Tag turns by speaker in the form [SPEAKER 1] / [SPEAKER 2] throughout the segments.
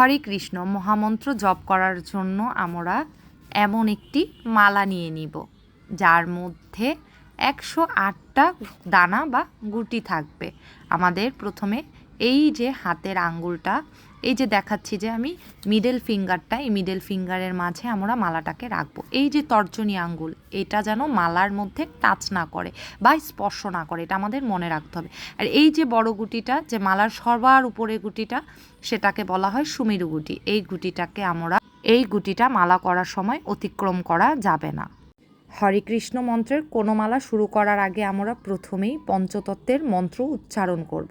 [SPEAKER 1] হরে কৃষ্ণ মহামন্ত্র জপ করার জন্য আমরা এমন একটি মালা নিয়ে নিব যার মধ্যে একশো আটটা দানা বা গুটি থাকবে আমাদের প্রথমে এই যে হাতের আঙ্গুলটা এই যে দেখাচ্ছি যে আমি মিডল ফিঙ্গারটা এই মিডল ফিঙ্গারের মাঝে আমরা মালাটাকে রাখবো এই যে তর্জনী আঙ্গুল এটা যেন মালার মধ্যে টাচ না করে বা স্পর্শ না করে এটা আমাদের মনে রাখতে হবে আর এই যে বড় গুটিটা যে মালার সবার উপরে গুটিটা সেটাকে বলা হয় সুমিরু গুটি এই গুটিটাকে আমরা এই গুটিটা মালা করার সময় অতিক্রম করা যাবে না
[SPEAKER 2] হরে কৃষ্ণ মন্ত্রের কোনো মালা শুরু করার আগে আমরা প্রথমেই পঞ্চতত্ত্বের মন্ত্র উচ্চারণ করব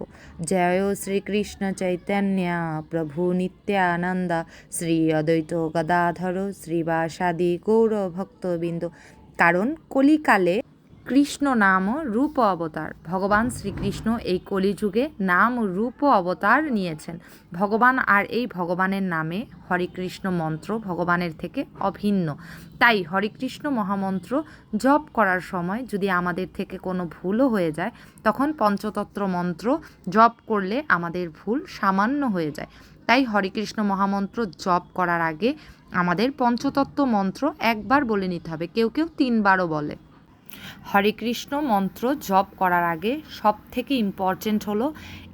[SPEAKER 2] জয় শ্রীকৃষ্ণ চৈতন্য প্রভু নিত্যানন্দ শ্রী অদ্বৈত গদাধর শ্রীবাসাদি গৌরভক্তবৃন্দ কারণ কলিকালে কৃষ্ণ নাম রূপ অবতার ভগবান শ্রীকৃষ্ণ এই কলিযুগে নাম রূপ অবতার নিয়েছেন ভগবান আর এই ভগবানের নামে হরিকৃষ্ণ মন্ত্র ভগবানের থেকে অভিন্ন তাই হরিকৃষ্ণ মহামন্ত্র জপ করার সময় যদি আমাদের থেকে কোনো ভুলও হয়ে যায় তখন পঞ্চতত্ত্ব মন্ত্র জপ করলে আমাদের ভুল সামান্য হয়ে যায় তাই হরিকৃষ্ণ মহামন্ত্র জপ করার আগে আমাদের পঞ্চতত্ত্ব মন্ত্র একবার বলে নিতে হবে কেউ কেউ তিনবারও বলে
[SPEAKER 1] হরে কৃষ্ণ মন্ত্র জপ করার আগে সব থেকে ইম্পর্টেন্ট হলো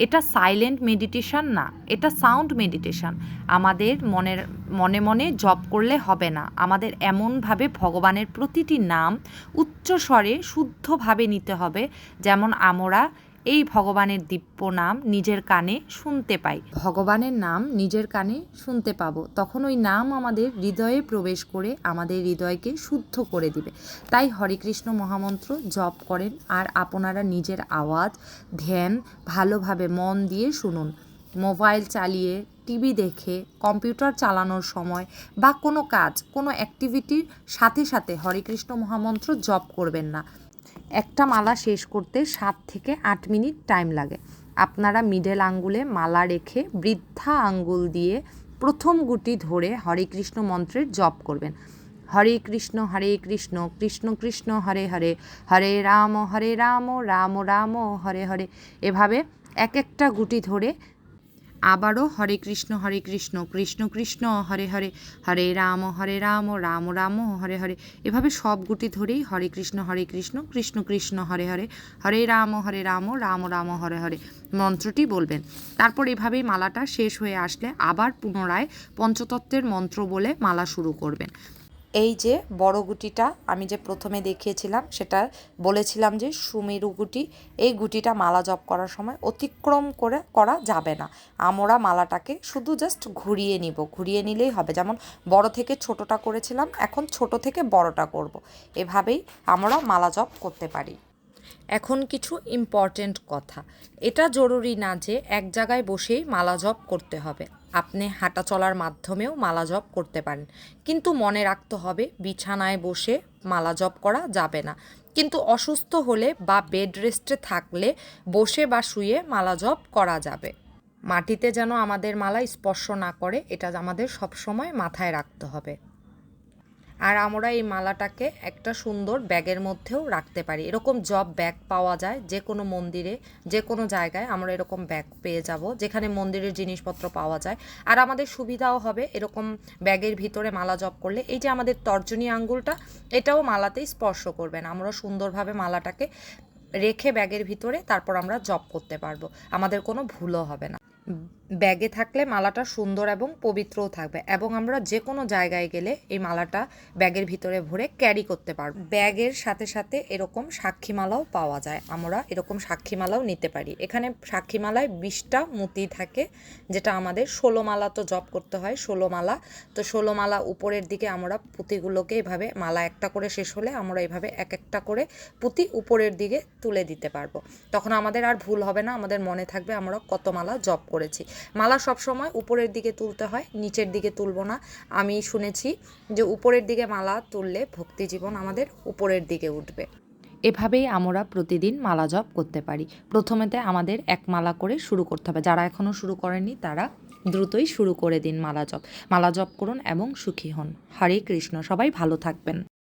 [SPEAKER 1] এটা সাইলেন্ট মেডিটেশান না এটা সাউন্ড মেডিটেশান আমাদের মনের মনে মনে জপ করলে হবে না আমাদের এমনভাবে ভগবানের প্রতিটি নাম উচ্চস্বরে শুদ্ধভাবে নিতে হবে যেমন আমরা এই ভগবানের দিব্য নাম নিজের কানে শুনতে পাই
[SPEAKER 2] ভগবানের নাম নিজের কানে শুনতে পাবো তখন ওই নাম আমাদের হৃদয়ে প্রবেশ করে আমাদের হৃদয়কে শুদ্ধ করে দিবে তাই হরিকৃষ্ণ মহামন্ত্র জপ করেন আর আপনারা নিজের আওয়াজ ধ্যান ভালোভাবে মন দিয়ে শুনুন মোবাইল চালিয়ে টিভি দেখে কম্পিউটার চালানোর সময় বা কোনো কাজ কোনো অ্যাক্টিভিটির সাথে সাথে হরে কৃষ্ণ মহামন্ত্র জপ করবেন না একটা মালা শেষ করতে সাত থেকে আট মিনিট টাইম লাগে আপনারা মিডল আঙ্গুলে মালা রেখে বৃদ্ধা আঙ্গুল দিয়ে প্রথম গুটি ধরে হরে কৃষ্ণ মন্ত্রের জপ করবেন হরে কৃষ্ণ হরে কৃষ্ণ কৃষ্ণ কৃষ্ণ হরে হরে হরে রাম হরে রাম রাম রাম হরে হরে এভাবে এক একটা গুটি ধরে আবারও হরে কৃষ্ণ হরে কৃষ্ণ কৃষ্ণ কৃষ্ণ হরে হরে হরে রাম হরে রাম রাম রাম হরে হরে এভাবে সব গুটি ধরেই হরে কৃষ্ণ হরে কৃষ্ণ কৃষ্ণ কৃষ্ণ হরে হরে হরে রাম হরে রাম রাম রাম হরে হরে মন্ত্রটি বলবেন তারপর এভাবেই মালাটা শেষ হয়ে আসলে আবার পুনরায় পঞ্চতত্ত্বের মন্ত্র বলে মালা শুরু করবেন এই যে বড় গুটিটা আমি যে প্রথমে দেখিয়েছিলাম সেটা বলেছিলাম যে সুমেরু গুটি এই গুটিটা মালা জপ করার সময় অতিক্রম করে করা যাবে না আমরা মালাটাকে শুধু জাস্ট ঘুরিয়ে নিব ঘুরিয়ে নিলেই হবে যেমন বড় থেকে ছোটটা করেছিলাম এখন ছোট থেকে বড়টা করব। এভাবেই আমরা মালা জপ করতে পারি
[SPEAKER 1] এখন কিছু ইম্পর্টেন্ট কথা এটা জরুরি না যে এক জায়গায় বসেই মালা জপ করতে হবে আপনি হাঁটা চলার মাধ্যমেও মালা জপ করতে পারেন কিন্তু মনে রাখতে হবে বিছানায় বসে মালা জপ করা যাবে না কিন্তু অসুস্থ হলে বা বেড রেস্টে থাকলে বসে বা শুয়ে মালা জপ করা যাবে মাটিতে যেন আমাদের মালা স্পর্শ না করে এটা আমাদের সবসময় মাথায় রাখতে হবে আর আমরা এই মালাটাকে একটা সুন্দর ব্যাগের মধ্যেও রাখতে পারি এরকম জব ব্যাগ পাওয়া যায় যে কোনো মন্দিরে যে কোনো জায়গায় আমরা এরকম ব্যাগ পেয়ে যাব যেখানে মন্দিরের জিনিসপত্র পাওয়া যায় আর আমাদের সুবিধাও হবে এরকম ব্যাগের ভিতরে মালা জব করলে এই যে আমাদের তর্জনী আঙ্গুলটা এটাও মালাতেই স্পর্শ করবেন আমরা সুন্দরভাবে মালাটাকে রেখে ব্যাগের ভিতরে তারপর আমরা জব করতে পারবো আমাদের কোনো ভুলও হবে না ব্যাগে থাকলে মালাটা সুন্দর এবং পবিত্রও থাকবে এবং আমরা যে কোনো জায়গায় গেলে এই মালাটা ব্যাগের ভিতরে ভরে ক্যারি করতে পারব ব্যাগের সাথে সাথে এরকম সাক্ষীমালাও পাওয়া যায় আমরা এরকম সাক্ষীমালাও নিতে পারি এখানে সাক্ষীমালায় বিশটা মুতি থাকে যেটা আমাদের ষোলো মালা তো জপ করতে হয় ষোলো মালা তো ষোলো মালা উপরের দিকে আমরা পুঁতিগুলোকে এভাবে মালা একটা করে শেষ হলে আমরা এভাবে এক একটা করে পুঁতি উপরের দিকে তুলে দিতে পারবো তখন আমাদের আর ভুল হবে না আমাদের মনে থাকবে আমরা কত মালা জপ করেছি মালা সব সময় উপরের দিকে তুলতে হয় নিচের দিকে তুলব না আমি শুনেছি যে উপরের দিকে মালা তুললে ভক্তি জীবন আমাদের উপরের দিকে উঠবে এভাবেই আমরা প্রতিদিন মালা জপ করতে পারি প্রথমেতে আমাদের এক মালা করে শুরু করতে হবে যারা এখনও শুরু করেননি তারা দ্রুতই শুরু করে দিন মালা জপ মালা জপ করুন এবং সুখী হন হরে কৃষ্ণ সবাই ভালো থাকবেন